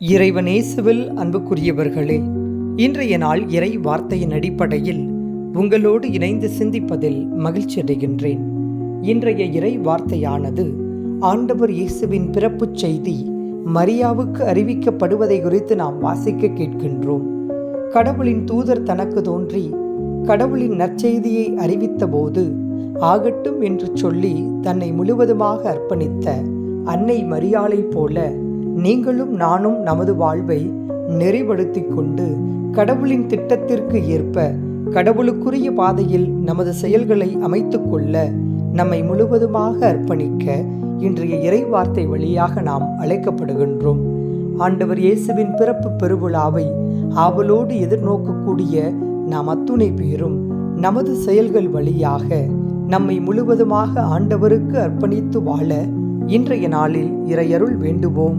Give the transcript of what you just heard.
இறைவனேசுவில் அன்புக்குரியவர்களே இன்றைய நாள் இறை வார்த்தையின் அடிப்படையில் உங்களோடு இணைந்து சிந்திப்பதில் மகிழ்ச்சி அடைகின்றேன். இன்றைய இறை வார்த்தையானது ஆண்டவர் இயேசுவின் பிறப்புச் செய்தி மரியாவுக்கு அறிவிக்கப்படுவதை குறித்து நாம் வாசிக்க கேட்கின்றோம். கடவுளின் தூதர் தனக்கு தோன்றி கடவுளின் நற்செய்தியை அறிவித்தபோது ஆகட்டும் என்று சொல்லி தன்னை முழுவதுமாக அர்ப்பணித்த அன்னை மரியாளை போல நீங்களும் நானும் நமது வாழ்வை நெறிப்படுத்தி கொண்டு கடவுளின் திட்டத்திற்கு ஏற்ப கடவுளுக்குரிய பாதையில் நமது செயல்களை அமைத்து கொள்ள நம்மை முழுவதுமாக அர்ப்பணிக்க இன்றைய இறை வார்த்தை வழியாக நாம் அழைக்கப்படுகின்றோம். ஆண்டவர் இயேசுவின் பிறப்பு பெருவிழாவை ஆவலோடு எதிர்நோக்கக்கூடிய நாம் அத்துணை பேரும் நமது செயல்கள் வழியாக நம்மை முழுவதுமாக ஆண்டவருக்கு அர்ப்பணித்து வாழ இன்றைய நாளில் இறையருள் வேண்டுவோம்.